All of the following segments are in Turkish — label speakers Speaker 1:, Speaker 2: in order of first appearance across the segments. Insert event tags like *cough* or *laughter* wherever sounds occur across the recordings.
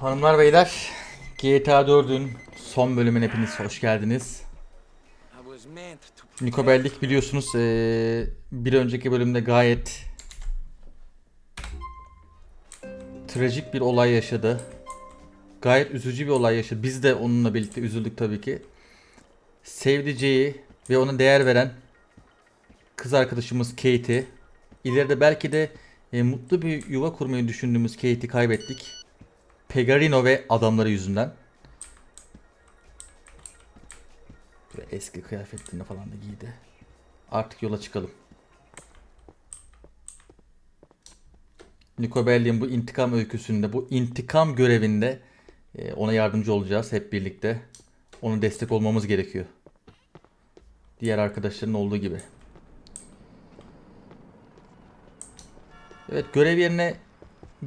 Speaker 1: Hanımlar beyler GTA 4'ün son bölümüne hepiniz hoş geldiniz. Niko Bellic biliyorsunuz eee, bir önceki bölümde gayet trajik bir olay yaşadı. Gayet üzücü bir olay yaşadı. Biz de onunla birlikte üzüldük tabii ki. Sevdiceği ve ona değer veren kız arkadaşımız Kate'i ileride belki de e, mutlu bir yuva kurmayı düşündüğümüz Kate'i kaybettik. Pegarino ve adamları yüzünden. Ve eski kıyafetlerini falan da giydi. Artık yola çıkalım. Nico Belli'nin bu intikam öyküsünde, bu intikam görevinde e, ona yardımcı olacağız hep birlikte. Ona destek olmamız gerekiyor. Diğer arkadaşların olduğu gibi. Evet görev yerine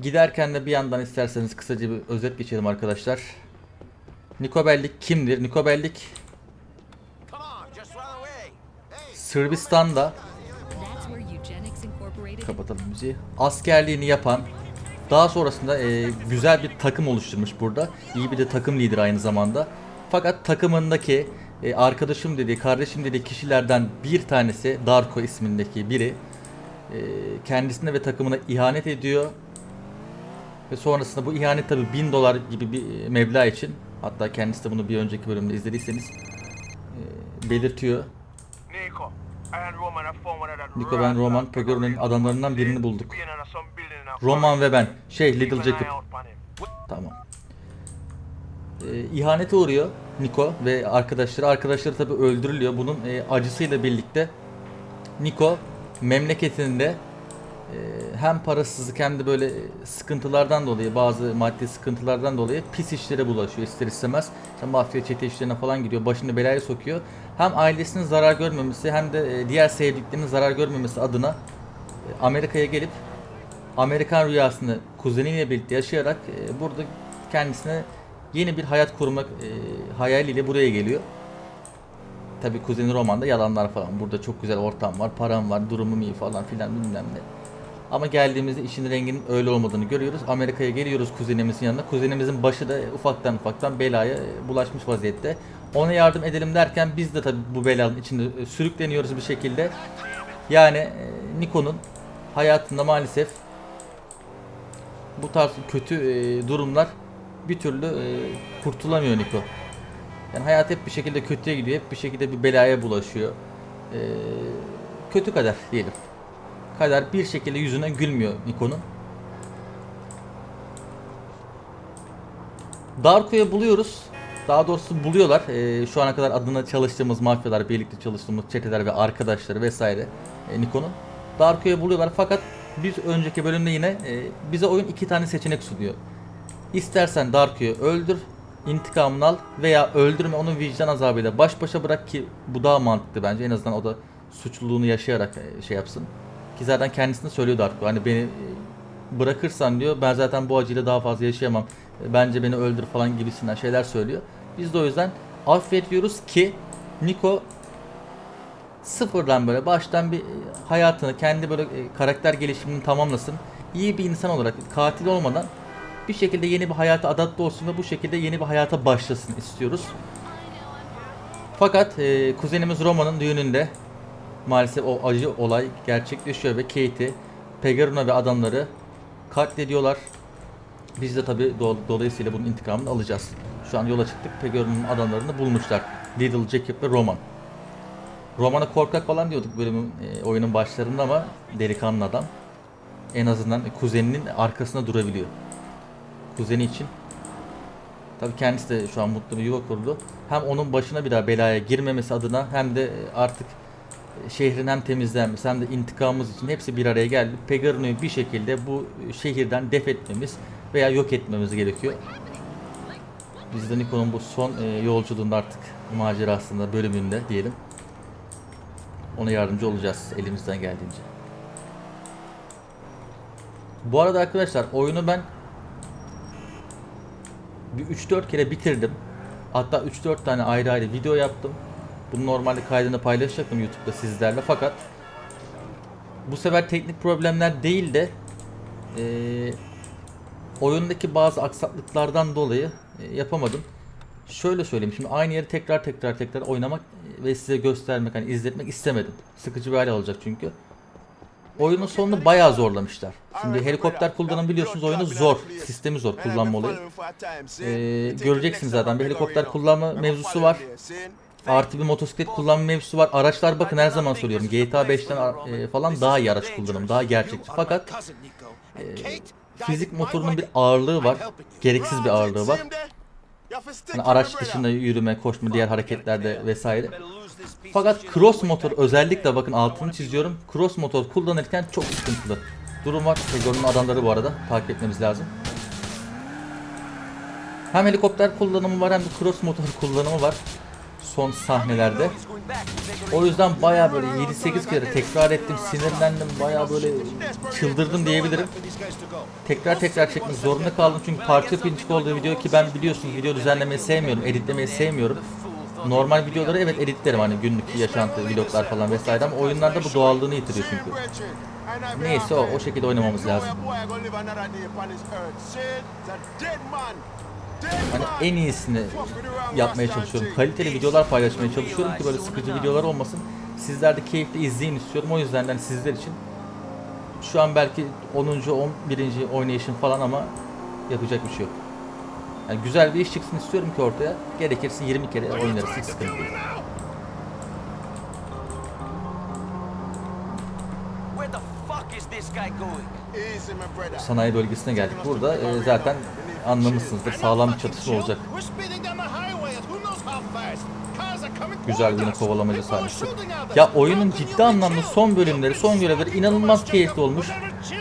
Speaker 1: giderken de bir yandan isterseniz kısaca bir özet geçelim arkadaşlar. Niko Bellic kimdir? Niko Bellic
Speaker 2: come on, just run away. Hey,
Speaker 1: Sırbistan'da kapatalım müziği. Askerliğini yapan daha sonrasında e, güzel bir takım oluşturmuş burada. İyi bir de takım lideri aynı zamanda. Fakat takımındaki e, arkadaşım dediği, kardeşim dediği kişilerden bir tanesi Darko ismindeki biri e, kendisine ve takımına ihanet ediyor. Ve sonrasında bu ihanet tabi 1000 dolar gibi bir e, meblağ için hatta kendisi de bunu bir önceki bölümde izlediyseniz e, belirtiyor.
Speaker 3: Nico,
Speaker 1: Nico ben Roman Pegaro'nun adamlarından birini bulduk. Roman ve ben. Şey Little Jacob. Tamam. Ee, ihanete uğruyor Niko ve arkadaşları. Arkadaşları tabi öldürülüyor. Bunun e, acısıyla birlikte Niko memleketinde e, hem parasızlık hem de böyle sıkıntılardan dolayı bazı maddi sıkıntılardan dolayı pis işlere bulaşıyor ister istemez. İşte mafya çete işlerine falan gidiyor. Başını belaya sokuyor. Hem ailesinin zarar görmemesi hem de e, diğer sevdiklerinin zarar görmemesi adına e, Amerika'ya gelip Amerikan rüyasını kuzeniyle birlikte yaşayarak e, burada kendisine yeni bir hayat kurmak hayaliyle buraya geliyor. Tabi kuzeni romanda yalanlar falan. Burada çok güzel ortam var, param var, durumum iyi falan filan bilmem ne. Ama geldiğimizde işin renginin öyle olmadığını görüyoruz. Amerika'ya geliyoruz kuzenimizin yanına. Kuzenimizin başı da ufaktan ufaktan belaya bulaşmış vaziyette. Ona yardım edelim derken biz de tabi bu belanın içinde e, sürükleniyoruz bir şekilde. Yani e, Niko'nun hayatında maalesef bu tarz kötü e, durumlar bir türlü kurtulamıyor Niko. Yani hayat hep bir şekilde kötüye gidiyor, hep bir şekilde bir belaya bulaşıyor. Kötü kader diyelim. Kader bir şekilde yüzüne gülmüyor Niko'nun. Darko'yu buluyoruz. Daha doğrusu buluyorlar. E, şu ana kadar adına çalıştığımız mafyalar, birlikte çalıştığımız çeteler ve arkadaşları vesaire e, Niko'nun. Darko'yu buluyorlar fakat bir önceki bölümde yine e, bize oyun iki tane seçenek sunuyor. İstersen Darko'yu öldür, intikamını al veya öldürme onun vicdan azabıyla baş başa bırak ki bu daha mantıklı bence. En azından o da suçluluğunu yaşayarak e, şey yapsın. Ki zaten kendisine söylüyor Darko. Hani beni e, bırakırsan diyor ben zaten bu acıyla daha fazla yaşayamam. E, Bence beni öldür falan gibisinden şeyler söylüyor. Biz de o yüzden affediyoruz ki Niko sıfırdan böyle baştan bir e, hayatını kendi böyle karakter gelişimini tamamlasın. İyi bir insan olarak katil olmadan bir şekilde yeni bir hayata adapte olsun ve bu şekilde yeni bir hayata başlasın istiyoruz. Fakat e, kuzenimiz Roma'nın düğününde maalesef o acı olay gerçekleşiyor ve Kate'i, Pegarino ve adamları katlediyorlar. Biz de tabi dolayısıyla bunun intikamını alacağız. Şu an yola çıktık. Pegarino'nun adamlarını bulmuşlar. Little Jacob ve Roman. Roman'a korkak falan diyorduk bölümün e, oyunun başlarında ama delikanlı adam. En azından kuzeninin arkasında durabiliyor. Kuzeni için. Tabii kendisi de şu an mutlu bir yuva kurdu. Hem onun başına bir daha belaya girmemesi adına hem de artık şehrin hem temizlenmesi hem de intikamımız için hepsi bir araya geldi. Pegarino'yu bir şekilde bu şehirden def etmemiz veya yok etmemiz gerekiyor. Biz de Niko'nun bu son e, yolculuğunda artık macerasında bölümünde diyelim. Ona yardımcı olacağız elimizden geldiğince. Bu arada arkadaşlar oyunu ben bir 3-4 kere bitirdim. Hatta 3-4 tane ayrı ayrı video yaptım. Bunu normalde kaydını paylaşacaktım YouTube'da sizlerle fakat bu sefer teknik problemler değil de eee, oyundaki bazı aksaklıklardan dolayı e, yapamadım. Şöyle söyleyeyim şimdi aynı yeri tekrar tekrar tekrar oynamak e, ve size göstermek hani izletmek istemedim. Sıkıcı bir hale olacak çünkü. Oyunun sonunu bayağı zorlamışlar. Şimdi helikopter kullanım biliyorsunuz oyunu zor. Sistemi zor kullanma olayı. Ee, göreceksiniz zaten bir helikopter kullanma mevzusu var. Artı bir motosiklet kullanma mevzusu var. Araçlar bakın her zaman söylüyorum. GTA 5'ten ar- e, falan daha iyi araç kullanım. Daha gerçekçi. Fakat e, fizik motorunun bir ağırlığı var. Gereksiz bir ağırlığı var. Hani araç dışında yürüme, koşma, diğer hareketlerde vesaire. Fakat cross motor özellikle bakın altını çiziyorum. Cross motor kullanırken çok sıkıntılı. Durum var. Egor'un adamları bu arada. Takip etmemiz lazım. Hem helikopter kullanımı var hem de cross motor kullanımı var. Son sahnelerde. O yüzden bayağı böyle 7-8 kere tekrar ettim, sinirlendim, bayağı böyle çıldırdım diyebilirim. Tekrar tekrar çekmek zorunda kaldım çünkü parça pinçik olduğu video ki ben biliyorsunuz video düzenlemeyi sevmiyorum, editlemeyi sevmiyorum. Normal videoları evet editlerim hani günlük yaşantı, vloglar falan vesaire ama oyunlarda bu doğallığını yitiriyor çünkü. Neyse o, o şekilde oynamamız lazım. Hani en iyisini yapmaya çalışıyorum. Kaliteli videolar paylaşmaya çalışıyorum ki böyle sıkıcı videolar olmasın. Sizler de keyifli izleyin istiyorum. O yüzden de hani sizler için şu an belki 10. 11. oynayışım falan ama yapacak bir şey yok. Yani güzel bir iş çıksın istiyorum ki ortaya. Gerekirse 20 kere oynarız hiç sıkıntı değil. Sanayi bölgesine geldik. Burada e, zaten anlamışsınızdır sağlam bir çatışma olacak. Güzel bir kovalamaca sahnesi. Ya oyunun ciddi anlamda son bölümleri, son görevleri inanılmaz keyifli olmuş.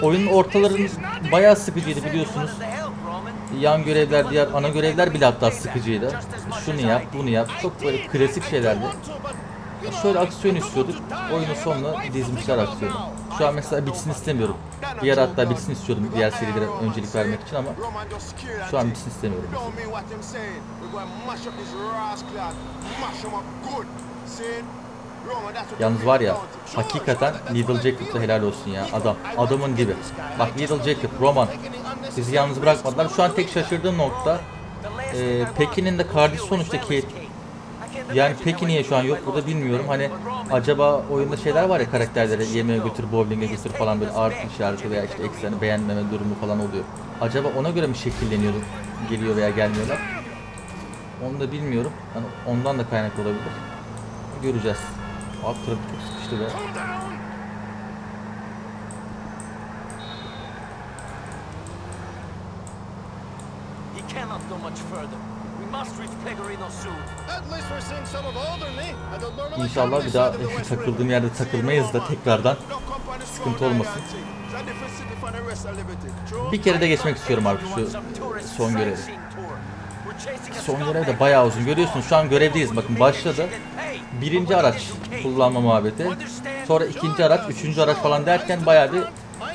Speaker 1: Oyunun ortalarının bayağı sıkıcıydı biliyorsunuz. Yan görevler, diğer ana görevler bile hatta sıkıcıydı. Şunu yap, bunu yap. Çok böyle klasik şeylerdi. Şöyle aksiyon istiyorduk. Oyunun sonuna dizmişler aksiyonu. Şu an mesela bitsin istemiyorum. Diğer hatta bitsin istiyordum diğer serilere öncelik vermek için ama şu an bitsin istemiyorum. Yalnız var ya hakikaten Little Jacob'da helal olsun ya adam. Adamın gibi. Bak Little Jacob, Roman bizi yalnız bırakmadılar. Şu an tek şaşırdığım nokta e, Pekin'in de kardeşi sonuçta Kate. Yani peki niye şu an yok burada bilmiyorum. Hani acaba oyunda şeyler var ya karakterlere yemeğe götür, bowling'e götür falan böyle artı işareti veya işte ekseni beğenmeme durumu falan oluyor. Acaba ona göre mi şekilleniyor, geliyor veya gelmiyorlar? Onu da bilmiyorum. Hani ondan da kaynaklı olabilir. Göreceğiz. Abi trafik sıkıştı be.
Speaker 2: Cannot go much further.
Speaker 1: İnşallah bir daha takıldığım yerde takılmayız da tekrardan sıkıntı olmasın. Bir kere de geçmek istiyorum artık şu son görevi. Son görev de bayağı uzun. Görüyorsunuz şu an görevdeyiz. Bakın başladı. Birinci araç kullanma muhabbeti. Sonra ikinci araç, üçüncü araç falan derken bayağı bir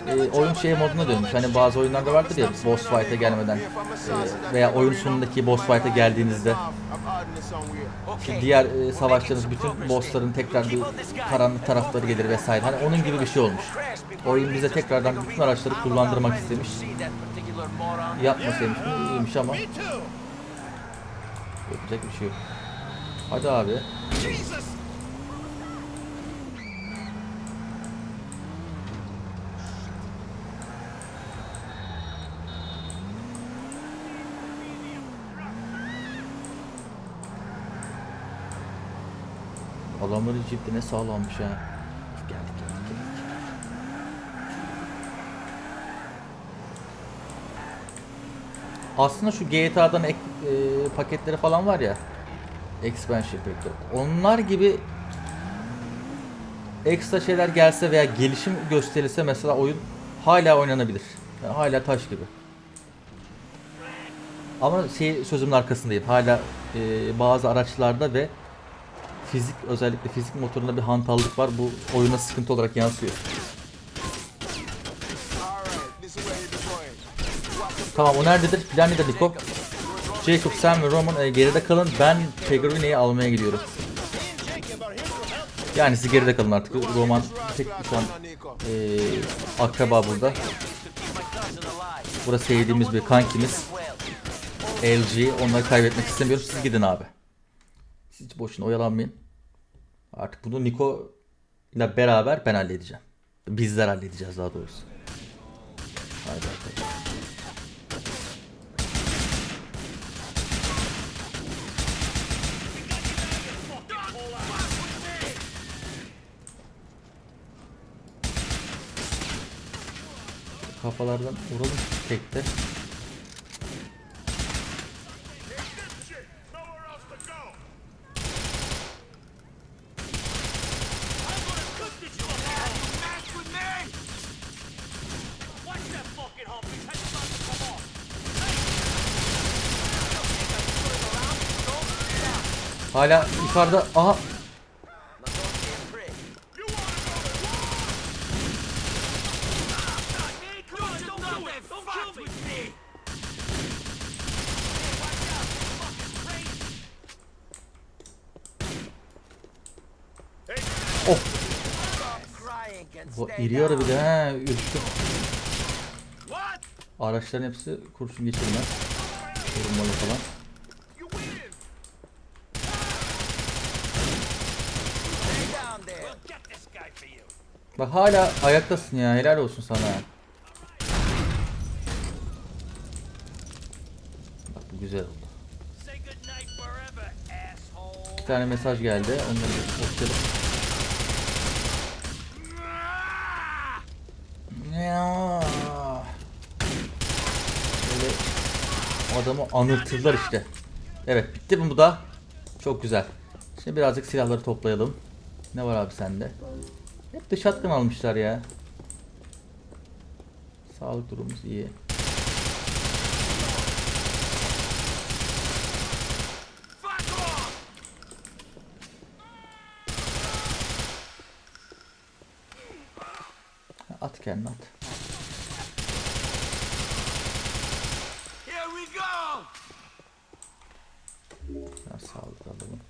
Speaker 1: e, oyun şey moduna dönmüş. Hani bazı oyunlarda vardır ya boss fight'a gelmeden e, veya oyun sonundaki boss fight'a geldiğinizde işte diğer e, savaşlarınız bütün bossların tekrar bir karanlık tarafları gelir vesaire. Hani onun gibi bir şey olmuş. Oyun bize tekrardan bütün araçları kullandırmak istemiş. Yapmasaymış mı iyiymiş ama yapacak bir şey yok. Hadi abi. Adamların ciddi ne sağlammış ha. Geldik geldik geldik. Aslında şu GTA'dan ek, e, paketleri falan var ya. Expansion paketi. Onlar gibi ekstra şeyler gelse veya gelişim gösterilse mesela oyun hala oynanabilir. Yani hala taş gibi. Ama şey sözümün arkasındayım. Hala e, bazı araçlarda ve fizik özellikle fizik motorunda bir hantallık var. Bu oyuna sıkıntı olarak yansıyor. Tamam o nerededir? Plan nedir Niko? Jacob, Sam ve Roman e, geride kalın. Ben Pegrini'yi almaya gidiyorum. Yani siz geride kalın artık. Roman tek şu an e, akraba burada. Burası sevdiğimiz bir kankimiz. LG. Onları kaybetmek istemiyorum. Siz gidin abi. Siz boşuna oyalanmayın. Artık bunu Niko ile beraber ben halledeceğim. Bizler halledeceğiz daha doğrusu. Haydi arkadaşlar. Kafalardan vuralım tekte. Hala yukarıda. Aha. Oh. Bu iri ara bir de he ürktü. Araçların hepsi kurşun geçirmez. Vurmalı falan. Bak hala ayaktasın ya helal olsun sana. Bak bu güzel oldu. Bir tane mesaj geldi. Onları okuyalım. Ya. Böyle adamı anırtırlar işte. Evet bitti mi bu da? Çok güzel. Şimdi birazcık silahları toplayalım. Ne var abi sende? Hep de shotgun almışlar ya. Sağlık durumumuz iyi. At kendini at. Sağlık alalım.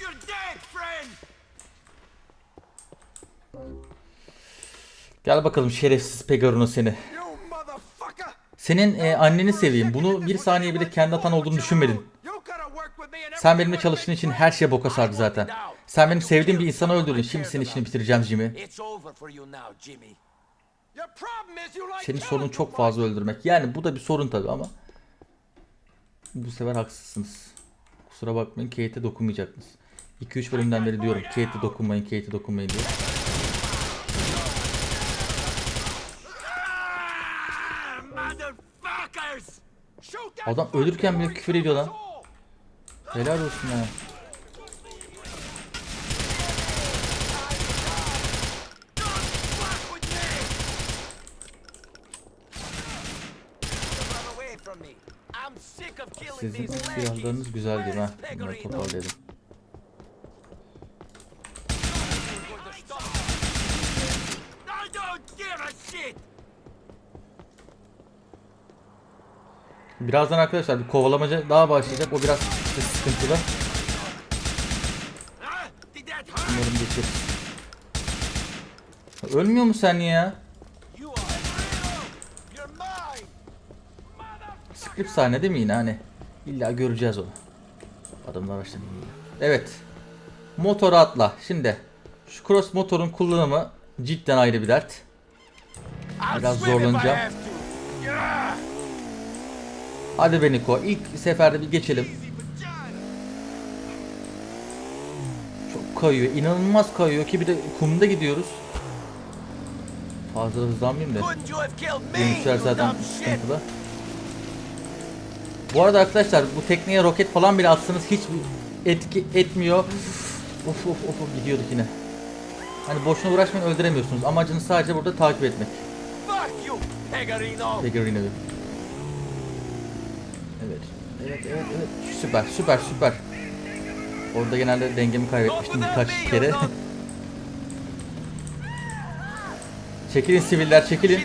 Speaker 2: You're dead, friend!
Speaker 1: Gel bakalım şerefsiz Pegaruno seni. Senin e, anneni seveyim. Bunu bir saniye bile kendi atan olduğunu düşünmedin. Sen benimle çalıştığın için her şey boka sardı zaten. Sen benim sevdiğim bir insanı öldürdün. Şimdi senin işini bitireceğim Jimmy. Senin sorun çok fazla öldürmek. Yani bu da bir sorun tabi ama. Bu sefer haksızsınız. Kusura bakmayın Kate'e dokunmayacaktınız. 2-3 bölümden beri diyorum Kate'e dokunmayın, Kate'e dokunmayın diye. Adam ölürken bile küfür ediyor lan. Helal olsun ya. Sizin silahlarınız güzel gibi ha. Bunları toparlayalım.
Speaker 2: Shit!
Speaker 1: Birazdan arkadaşlar bir kovalamaca daha başlayacak. O biraz sıkıntılı. Umarım geçeriz. Ölmüyor mu sen ya? Script sahne değil mi yine hani? İlla göreceğiz onu. Adamlar başladı yine. Evet. Motora atla. Şimdi şu cross motorun kullanımı cidden ayrı bir dert. Biraz zorlanacağım. Hadi be Niko. İlk seferde bir geçelim. Çok kayıyor. inanılmaz kayıyor ki bir de kumda gidiyoruz. Fazla hızlanmayayım da. Dönüşler zaten sıkıntılı. Bu arada arkadaşlar bu tekneye roket falan bile atsanız hiç etki etmiyor. Of of of of, gidiyorduk yine. Hani boşuna uğraşmayın öldüremiyorsunuz. Amacınız sadece burada takip etmek.
Speaker 2: Pegarino!
Speaker 1: Evet. Evet evet evet. Süper süper süper. Orada genelde dengemi kaybetmiştim birkaç kere. *laughs* çekilin siviller çekilin.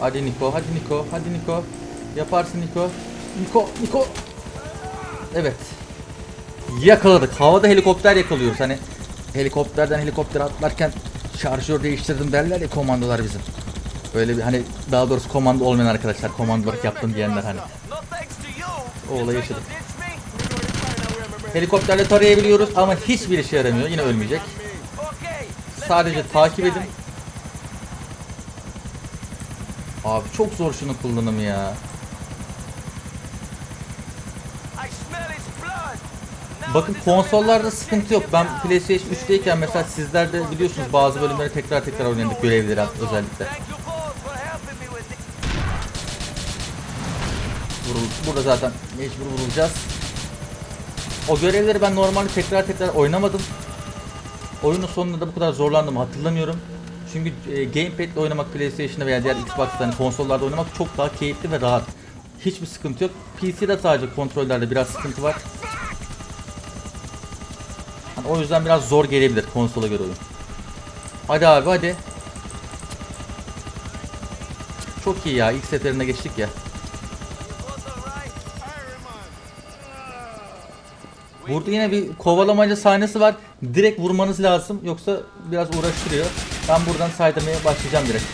Speaker 1: Hadi Niko, hadi Niko, hadi Niko. Yaparsın Niko. Niko, Niko. Evet. Yakaladık. Havada helikopter yakalıyoruz. Hani helikopterden helikoptere atlarken şarjör değiştirdim derler ya komandolar bizim. Böyle bir hani daha doğrusu komando olmayan arkadaşlar komandolık yaptım diyenler hani. O olayı yaşadık. Helikopterle tarayabiliyoruz ama hiçbir işe yaramıyor. Yine ölmeyecek. Sadece takip edin. Abi çok zor şunu kullanımı ya. Bakın konsollarda sıkıntı yok. Ben. PlayStation 3'teyken mesela sizler de biliyorsunuz bazı bölümleri tekrar tekrar oynadık görevleri özellikle. Vurul, burada zaten mecbur vurulacağız. O görevleri ben normalde tekrar tekrar oynamadım. Oyunun sonunda da bu kadar zorlandım hatırlamıyorum. Çünkü e, gamepad ile oynamak PlayStation'da veya diğer Xbox'ta hani konsollarda oynamak çok daha keyifli ve rahat. Hiçbir sıkıntı yok. PC'de sadece kontrollerde biraz sıkıntı var. O yüzden biraz zor gelebilir konsola göre oyun. Hadi abi hadi. Çok iyi ya ilk seferine geçtik ya. Burada yine bir kovalamaca sahnesi var. Direkt vurmanız lazım yoksa biraz uğraştırıyor. Ben buradan saydırmaya başlayacağım direkt.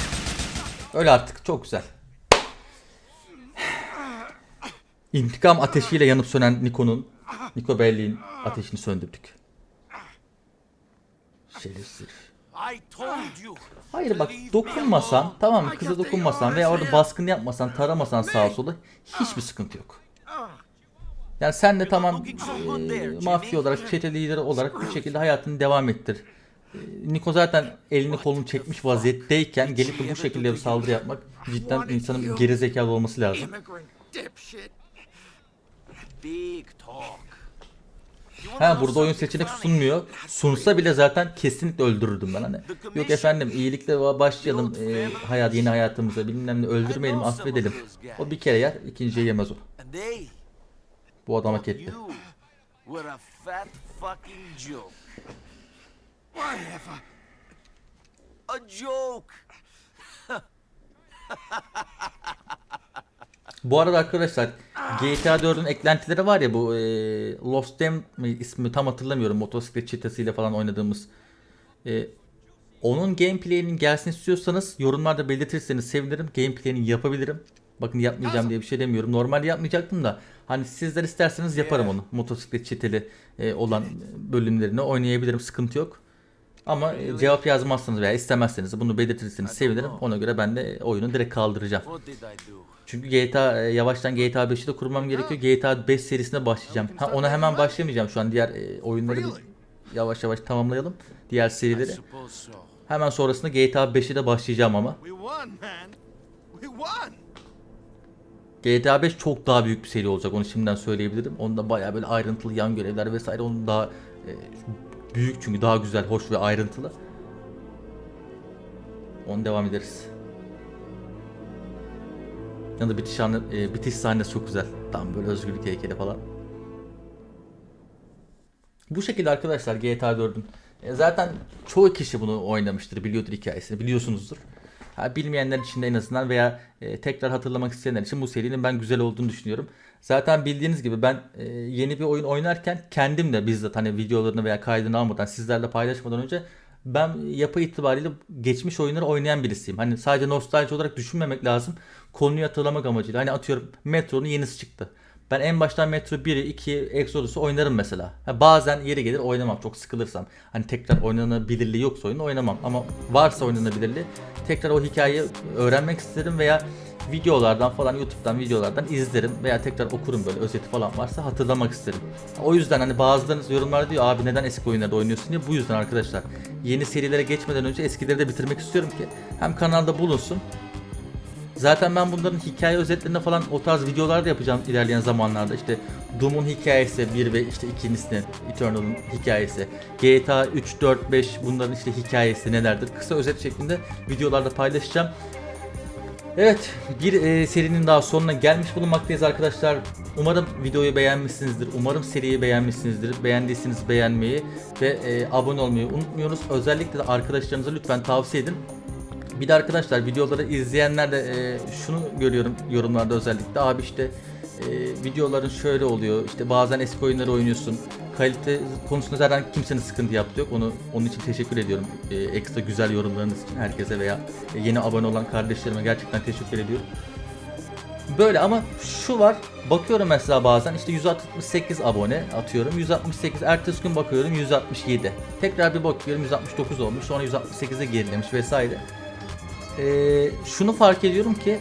Speaker 1: Öyle artık çok güzel. İntikam ateşiyle yanıp sönen Niko'nun, Niko Belli'nin ateşini söndürdük. Şerefsiz. Hayır bak dokunmasan tamam mı? Kıza dokunmasan veya orada baskın yapmasan taramasan sağa sola hiçbir sıkıntı yok. Yani sen de tamam eee, mafya olarak çete lideri olarak bu şekilde hayatını devam ettir. Niko zaten elini kolunu çekmiş vaziyetteyken gelip de bu şekilde bir saldırı yapmak cidden insanın geri zekalı olması lazım.
Speaker 2: Big talk.
Speaker 1: Ha burada oyun seçenek sunmuyor. Sunsa bile zaten kesinlikle öldürürdüm ben hani. Yok efendim iyilikle başlayalım eee, hayat yeni hayatımıza bilmem ne öldürmeyelim affedelim. O bir kere yer ikinciye yemez o. Bu adam hak etti.
Speaker 2: a joke. *laughs*
Speaker 1: Bu arada arkadaşlar GTA 4'ün eklentileri var ya bu eee Lost Dam mi ismi tam hatırlamıyorum motosiklet çetesiyle falan oynadığımız. Eee, onun gameplay'inin gelsin istiyorsanız yorumlarda belirtirseniz sevinirim. Gameplay'ini yapabilirim. Bakın yapmayacağım diye bir şey demiyorum. Normalde yapmayacaktım da hani sizler isterseniz yaparım onu. Motosiklet çeteli eee, olan bölümlerini oynayabilirim. Sıkıntı yok. Ama e, cevap yazmazsanız veya istemezseniz bunu belirtirseniz sevinirim. Ona göre ben de oyunu direkt kaldıracağım. Çünkü GTA e, yavaştan GTA 5'i de kurmam gerekiyor. GTA 5 serisine başlayacağım. Ha ona hemen başlamayacağım şu an. Diğer e, oyunları bir yavaş yavaş tamamlayalım. Diğer serileri. Hemen sonrasında GTA 5'i de başlayacağım ama. GTA 5 çok daha büyük bir seri olacak. Onu şimdiden söyleyebilirim. Onda bayağı böyle ayrıntılı yan görevler vesaire. Onun daha e, büyük çünkü daha güzel, hoş ve ayrıntılı. Onu devam ederiz. Yanında bitiş, sahne, e, bitiş sahnesi çok güzel. Tam böyle özgürlük heykeli falan. Bu şekilde arkadaşlar GTA 4'ün. E, zaten çoğu kişi bunu oynamıştır, biliyordur hikayesini, biliyorsunuzdur. Ha, bilmeyenler için de en azından veya e, tekrar hatırlamak isteyenler için bu serinin ben güzel olduğunu düşünüyorum. Zaten bildiğiniz gibi ben e, yeni bir oyun oynarken kendim de bizzat hani videolarını veya kaydını almadan sizlerle paylaşmadan önce ben yapı itibariyle geçmiş oyunları oynayan birisiyim. Hani sadece nostalji olarak düşünmemek lazım. Konuyu hatırlamak amacıyla. Hani atıyorum Metro'nun yenisi çıktı. Ben en baştan Metro 1'i, 2'yi, Exodus'u oynarım mesela. Ha, bazen yeri gelir oynamam çok sıkılırsam. Hani tekrar oynanabilirliği yoksa oyunu oynamam. Ama varsa oynanabilirliği tekrar o hikayeyi öğrenmek isterim veya videolardan falan YouTube'dan videolardan izlerim veya tekrar okurum böyle özeti falan varsa hatırlamak isterim. O yüzden hani bazılarınız yorumlarda diyor abi neden eski oyunlarda oynuyorsun diye bu yüzden arkadaşlar. Yeni serilere geçmeden önce eskileri de bitirmek istiyorum ki hem kanalda bulunsun Zaten ben bunların hikaye özetlerinde falan o tarz videolar da yapacağım ilerleyen zamanlarda. İşte Doom'un hikayesi 1 ve işte ikincisinin Eternal'ın hikayesi. GTA 3, 4, 5 bunların işte hikayesi nelerdir? Kısa özet şeklinde videolarda paylaşacağım. Evet bir e, serinin daha sonuna gelmiş bulunmaktayız arkadaşlar. Umarım videoyu beğenmişsinizdir. Umarım seriyi beğenmişsinizdir. Beğendiyseniz beğenmeyi ve e, abone olmayı unutmuyoruz. Özellikle de arkadaşlarınıza lütfen tavsiye edin. Bir de arkadaşlar videoları izleyenler de e, şunu görüyorum yorumlarda özellikle abi işte e, videoların şöyle oluyor. İşte bazen eski oyunları oynuyorsun. Kalite konusunda zaten kimsenin sıkıntı yaptığı yok. Onu onun için teşekkür ediyorum. E, ekstra güzel yorumlarınız için herkese veya yeni abone olan kardeşlerime gerçekten teşekkür ediyorum. Böyle ama şu var. Bakıyorum mesela bazen işte 168 abone atıyorum. 168 ertesi gün bakıyorum 167. Tekrar bir bakıyorum 169 olmuş. Sonra 168'e gerilemiş vesaire. Ee, şunu fark ediyorum ki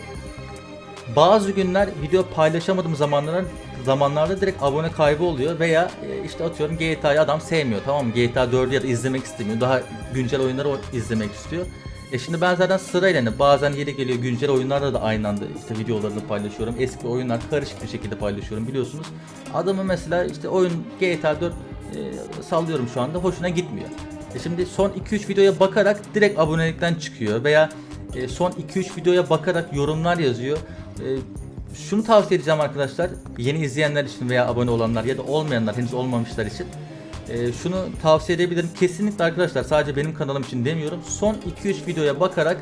Speaker 1: bazı günler video paylaşamadığım zamanlar zamanlarda direkt abone kaybı oluyor veya e, işte atıyorum GTA'yı adam sevmiyor tamam mı? GTA 4'ü ya da izlemek istemiyor. Daha güncel oyunları izlemek istiyor. E şimdi ben zaten sırayla hani bazen yeri geliyor güncel oyunlarda da aynı anda işte videolarını paylaşıyorum. Eski oyunlar karışık bir şekilde paylaşıyorum biliyorsunuz. Adamın mesela işte oyun GTA 4 e, sallıyorum şu anda hoşuna gitmiyor. E şimdi son 2-3 videoya bakarak direkt abonelikten çıkıyor veya e, son 2-3 videoya bakarak yorumlar yazıyor. E, şunu tavsiye edeceğim arkadaşlar yeni izleyenler için veya abone olanlar ya da olmayanlar henüz olmamışlar için ee, şunu tavsiye edebilirim. Kesinlikle arkadaşlar sadece benim kanalım için demiyorum. Son 2-3 videoya bakarak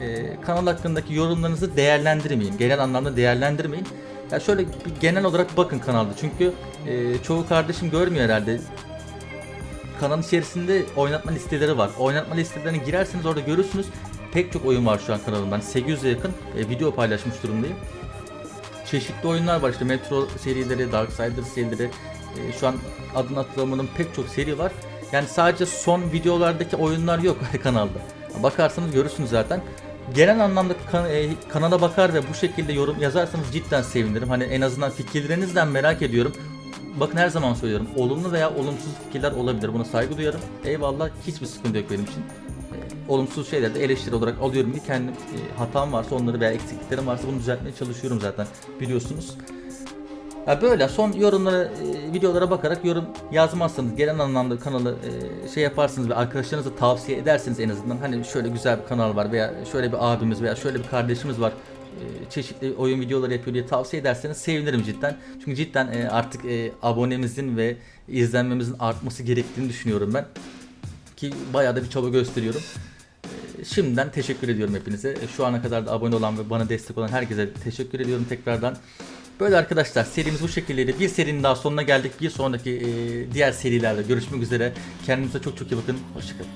Speaker 1: e, kanal hakkındaki yorumlarınızı değerlendirmeyin. Genel anlamda değerlendirmeyin. Ya şöyle bir genel olarak bakın kanalda. Çünkü e, çoğu kardeşim görmüyor herhalde. Kanalın içerisinde oynatma listeleri var. Oynatma listelerine girerseniz orada görürsünüz. Pek çok oyun var şu an kanalımda. Ben 800'e yakın e, video paylaşmış durumdayım çeşitli oyunlar var işte Metro serileri, Darksiders serileri, e, şu an adını hatırlamadığım pek çok seri var. Yani sadece son videolardaki oyunlar yok *laughs* kanalda. Bakarsanız görürsünüz zaten. Genel anlamda kan- e, kanala bakar ve bu şekilde yorum yazarsanız cidden sevinirim. Hani en azından fikirlerinizden merak ediyorum. Bakın her zaman söylüyorum. Olumlu veya olumsuz fikirler olabilir. Buna saygı duyarım. Eyvallah. Hiçbir sıkıntı yok benim için. Olumsuz şeyleri de eleştiri olarak alıyorum. Bir kendim e, hatam varsa onları veya eksikliklerim varsa bunu düzeltmeye çalışıyorum zaten biliyorsunuz. Ya böyle son yorumlara, e, videolara bakarak yorum yazmazsanız genel anlamda kanalı e, şey yaparsınız ve arkadaşlarınıza tavsiye ederseniz en azından hani şöyle güzel bir kanal var veya şöyle bir abimiz veya şöyle bir kardeşimiz var e, çeşitli oyun videoları yapıyor diye tavsiye ederseniz sevinirim cidden. Çünkü cidden e, artık e, abonemizin ve izlenmemizin artması gerektiğini düşünüyorum ben. Ki bayağı da bir çaba gösteriyorum. Şimdiden teşekkür ediyorum hepinize. E, Şu ana kadar da abone olan ve bana destek olan herkese teşekkür ediyorum tekrardan. Böyle arkadaşlar serimiz bu şekildeydi. Bir serinin daha sonuna geldik. Bir sonraki e, diğer serilerde görüşmek üzere. Kendinize çok çok iyi bakın. Hoşçakalın.